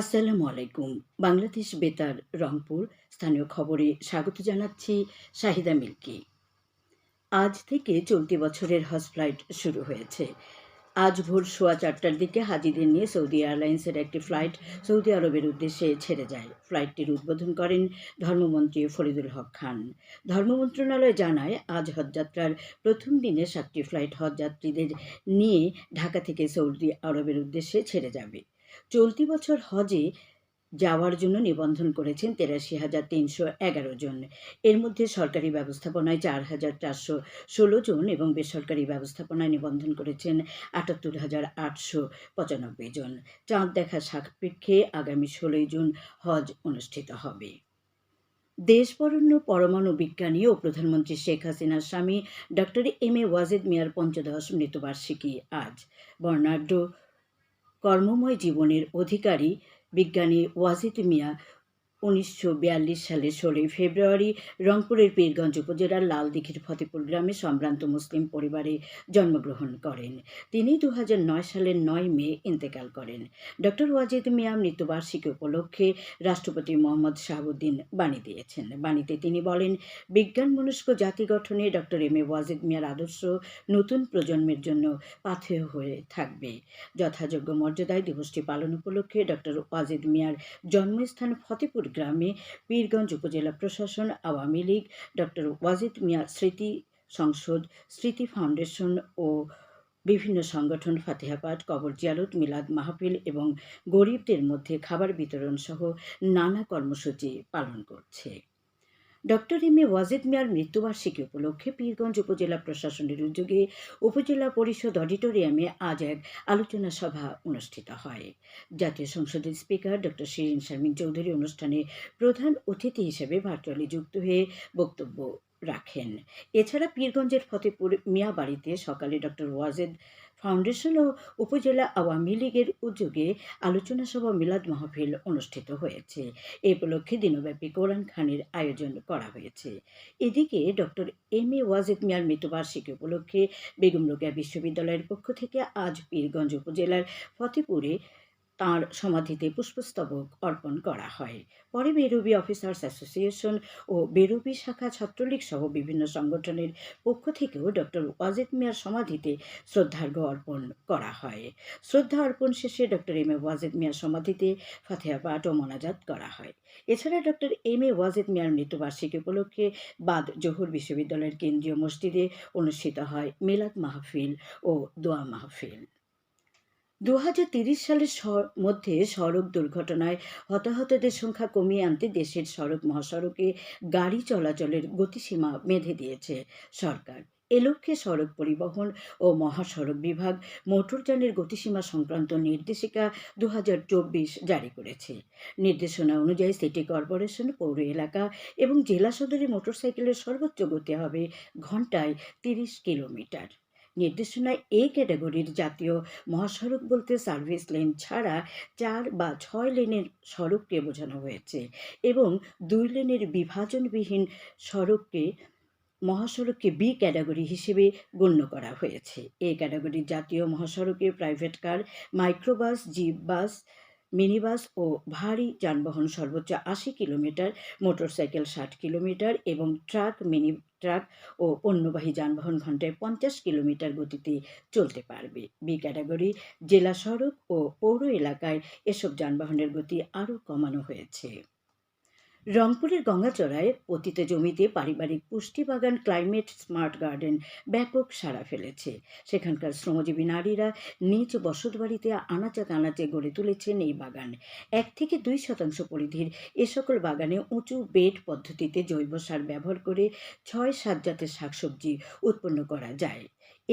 আসসালামু আলাইকুম। বাংলাদেশ বেতার, রংপুর। স্থানীয় খবরে স্বাগত জানাচ্ছি শাহিদা মিল্কি। আজ থেকে চলতি বছরের হজ ফ্লাইট শুরু হয়েছে। আজ ভোর সোয়া চারটার দিকে হাজিদের নিয়ে সৌদি এয়ারলাইন্সের একটি ফ্লাইট সৌদি আরবের উদ্দেশ্যে ছেড়ে যায়। ফ্লাইটটির উদ্বোধন করেন ধর্মমন্ত্রী ফরিদুল হক খান। ধর্ম মন্ত্রণালয় জানায়, আজ হজযাত্রার প্রথম দিনে সাতটি ফ্লাইট হজযাত্রীদের নিয়ে ঢাকা থেকে সৌদি আরবের উদ্দেশ্যে ছেড়ে যাবে। চলতি বছর হজে যাওয়ার জন্য নিবন্ধন করেছেন তেরাশি হাজার তিনশো এগারো জন। এর মধ্যে সরকারি ব্যবস্থাপনায় চার হাজার চারশো ষোলো জন এবং বেসরকারি ব্যবস্থাপনায় নিবন্ধন করেছেন আটাত্তর হাজার আটশো পঁচানব্বই জন। চাঁদ দেখা সাপেক্ষে আগামী ষোলোই জুন হজ অনুষ্ঠিত হবে। দেশবরণ্য পরমাণু বিজ্ঞানী ও প্রধানমন্ত্রী শেখ হাসিনার স্বামী ডক্টর এম এ ওয়াজেদ মিয়ার পঞ্চদশ মৃত্যুবার্ষিকী আজ। বর্ণাঢ্য কর্মময় জীবনের অধিকারী বিজ্ঞানী ওয়াজিদ মিয়া উনিশশো সালের ষোলোই ফেব্রুয়ারি রংপুরের পীরগঞ্জ উপজেলার লালদিঘির ফতেপুর গ্রামে সম্ভ্রান্ত মুসলিম পরিবারে জন্মগ্রহণ করেন। তিনি দু সালের নয় মে ইন্তেকাল করেন। ডক্টর ওয়াজিদ মিয়া মৃত্যুবার্ষিকী উপলক্ষে রাষ্ট্রপতি মোহাম্মদ শাহাবুদ্দিন বাণী দিয়েছেন। বাণীতে তিনি বলেন, বিজ্ঞান মনস্ক জাতি গঠনে ডক্টর এম এ ওয়াজিদ মিয়ার আদর্শ নতুন প্রজন্মের জন্য পাথেয় হয়ে থাকবে। যথাযোগ্য মর্যাদায় দিবসটি পালন উপলক্ষে ডক্টর ওয়াজিদ মিয়ার জন্মস্থান ফতেপুর গ্রামে পীরগঞ্জ উপজেলা প্রশাসন, আওয়ামী লীগ, ডক্টর ওয়াজিদ মিয়া স্মৃতি সংসদ, স্মৃতি ফাউন্ডেশন ও বিভিন্ন সংগঠন ফাতেহাবাদ, কবর জিয়ালুদ মিলাদ মাহফিল এবং গরিবদের মধ্যে খাবার বিতরণ সহ নানা কর্মসূচি পালন করছে। ডক্টর এম এ ওয়াজেদ মিয়ার মৃত্যুবার্ষিকী উপলক্ষে পীরগঞ্জ উপজেলা প্রশাসনের উদ্যোগে উপজেলা পরিষদ অডিটোরিয়ামে আজ এক আলোচনা সভা অনুষ্ঠিত হয়। জাতীয় সংসদের স্পিকার ডক্টর শিরিন শারমিন চৌধুরী অনুষ্ঠানে প্রধান অতিথি হিসেবে ভার্চুয়ালি যুক্ত হয়ে বক্তব্য রাখেন। এছাড়া পীরগঞ্জের ফতেপুর মিয়া বাড়িতে সকালে ডক্টর ওয়াজেদ ফাউন্ডেশন ও উপজেলা আওয়ামী লীগের উদ্যোগে আলোচনা সভা মিলাদ মাহফিল অনুষ্ঠিত হয়েছে। এ উপলক্ষে দিনব্যাপী কোরআন খানের আয়োজন করা হয়েছে। এদিকে ডক্টর এম এ ওয়াজেদ মিয়ার মৃত্যুবার্ষিকী উপলক্ষে বেগম বিশ্ববিদ্যালয়ের পক্ষ থেকে আজ পীরগঞ্জ উপজেলার ফতেপুরে তাঁর সমাধিতে পুষ্পস্তবক অর্পণ করা হয়। পরে বেরুবি অফিসার্স অ্যাসোসিয়েশন ও বেরুবি শাখা ছাত্রলীগ সহ বিভিন্ন সংগঠনের পক্ষ থেকেও ডক্টর ওয়াজেদ মিয়ার সমাধিতে শ্রদ্ধার্ঘ অর্পণ করা হয়। শ্রদ্ধা অর্পণ শেষে ডক্টর এম. এ ওয়াজেদ মিয়ার সমাধিতে ফাতেহা পাঠ ও মোনাজাত করা হয়। এছাড়া ডক্টর এম. এ ওয়াজেদ মিয়ার মৃত্যুবার্ষিকী উপলক্ষে বাদ জহুর বিশ্ববিদ্যালয়ের কেন্দ্রীয় মসজিদে অনুষ্ঠিত হয় মিলাদ মাহফিল ও দোয়া মাহফিল। দু সালের মধ্যে সড়ক দুর্ঘটনায় হতাহতদের সংখ্যা কমিয়ে আনতে দেশের সড়ক মহাসড়কে গাড়ি চলাচলের গতিসীমা বেঁধে দিয়েছে সরকার। এ লক্ষ্যে সড়ক পরিবহন ও মহাসড়ক বিভাগ মোটরযানের গতিসীমা সংক্রান্ত নির্দেশিকা দু হাজার চব্বিশ জারি করেছে। নির্দেশনা অনুযায়ী সিটি কর্পোরেশন, পৌর এলাকা এবং জেলা সদরে মোটরসাইকেলের সর্বোচ্চ গতি হবে ঘন্টায় তিরিশ কিলোমিটার। নির্দেশনায় এ ক্যাটাগরির জাতীয় মহাসড়ক বলতে সার্ভিস লেন ছাড়া চার বা ছয় লেনের সড়ককে বোঝানো হয়েছে এবং দুই লেনের বিভাজনবিহীন সড়ককে মহাসড়ককে বি ক্যাটাগরি হিসেবে গণ্য করা হয়েছে। এ ক্যাটাগরির জাতীয় মহাসড়কে private car, microbus, jeep bus, minibus ও ভারী যানবাহন সর্বোচ্চ আশি কিলোমিটার, মোটরসাইকেল ষাট কিলোমিটার এবং ট্রাক, মিনি ট্রাক ও পণ্যবাহী যানবাহন ঘন্টায় পঞ্চাশ কিলোমিটার গতিতে চলতে পারবে। বি ক্যাটাগরি জেলা সড়ক ও পৌর এলাকায় এসব যানবাহনের গতি আরও কমানো হয়েছে। রংপুরের গঙ্গাচড়ায় পতিত জমিতে পারিবারিক পুষ্টি বাগান ক্লাইমেট স্মার্ট গার্ডেন ব্যাপক সাড়া ফেলেছে। সেখানকার শ্রমজীবী নারীরা নিজ বসতবাড়িতে আনাচে কানাচে গড়ে তুলেছেন এই বাগান। এক থেকে দুই শতাংশ পরিধির এ সকল বাগানে উঁচু বেড পদ্ধতিতে জৈব সার ব্যবহার করে ছয় সাত জাতের শাকসবজি উৎপন্ন করা যায়।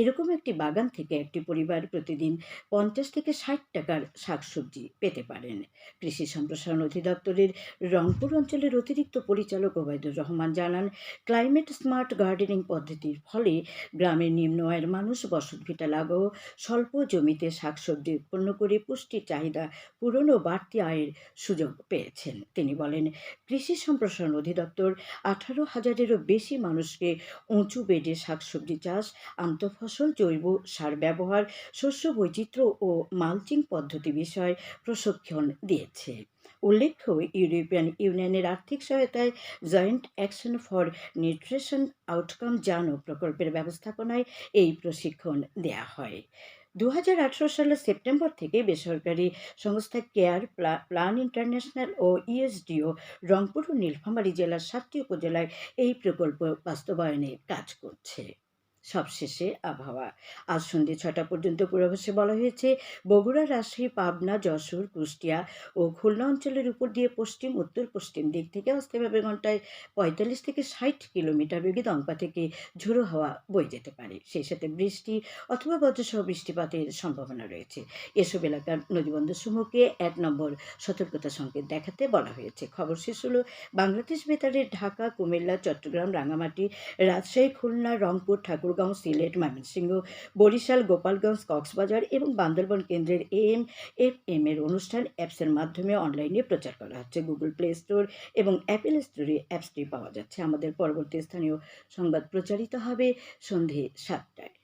এরকম একটি বাগান থেকে একটি পরিবার প্রতিদিন পঞ্চাশ থেকে ষাট টাকার শাকসবজি পেতে পারেন। কৃষি সম্প্রসারণ অধিদপ্তরের রংপুর অঞ্চলের অতিরিক্ত পরিচালক ওবায়দুর রহমান জানান, ক্লাইমেট স্মার্ট গার্ডেনিং পদ্ধতির ফলে গ্রামের নিম্ন আয়ের মানুষ বসতভিটা লাগাও, স্বল্প জমিতে শাকসবজি উৎপন্ন করে পুষ্টির চাহিদা পূরণ ও বাড়তি আয়ের সুযোগ পেয়েছেন। তিনি বলেন, কৃষি সম্প্রসারণ অধিদপ্তর আঠারো হাজারেরও বেশি মানুষকে উঁচু বেডে শাকসবজি চাষ, আন্তঃফসল ফসল জৈব সার ব্যবহার, শস্য বৈচিত্র্য ও মালচিং পদ্ধতি বিষয়ে প্রশিক্ষণ দিয়েছে। উল্লেখ্য, ইউরোপিয়ান ইউনিয়নের আর্থিক সহায়তায় Joint Action for Nutrition Outcome জানো প্রকল্পের ব্যবস্থাপনায় এই প্রশিক্ষণ দেয়া হয়। দু হাজার আঠেরো সালের সেপ্টেম্বর থেকে বেসরকারি সংস্থা কেয়ার প্লা- প্লান ইন্টারন্যাশনাল ও ইএসডিও রংপুর ও নীলফামারী জেলার সাতটি উপজেলায় এই প্রকল্প বাস্তবায়নে কাজ করছে। সবশেষে আবহাওয়া। আজ সন্ধ্যে ছটা পর্যন্ত পূর্বাভাসে বলা হয়েছে, বগুড়া, রাজশাহী, পাবনা, যশোর, কুষ্টিয়া ও খুলনা অঞ্চলের উপর দিয়ে পশ্চিম, উত্তর, পশ্চিম দিক থেকে অস্থায়ীভাবে ঘন্টায় পঁয়তাল্লিশ থেকে ষাট কিলোমিটার বেগে দমকা থেকে ঝোড়ো হাওয়া বয়ে যেতে পারে। সেই সাথে বৃষ্টি অথবা বজ্রসহ বৃষ্টিপাতের সম্ভাবনা রয়েছে। এসব এলাকার নদীবন্দরসমূহকে এক নম্বর সতর্কতা সংকেত দেখাতে বলা হয়েছে। খবর শেষ হলো বাংলাদেশ বেতারের ঢাকা, কুমিল্লা, চট্টগ্রাম রাঙামাটি রাজশাহী, খুলনা, রংপুর ঠাকুরগাঁও সিলেট ময়মনসিংহ, বরিশাল গোপালগঞ্জ, কক্সবাজার এবং বান্দরবন কেন্দ্রের এম এফ এম এর অনুষ্ঠান অ্যাপসের মাধ্যমে অনলাইনে প্রচার করা হচ্ছে। গুগল প্লে স্টোর এবং অ্যাপেল স্টোরে অ্যাপসটি পাওয়া যাচ্ছে। আমাদের পরবর্তী স্থানীয় সংবাদ প্রচারিত হবে সন্ধে সাতটায়।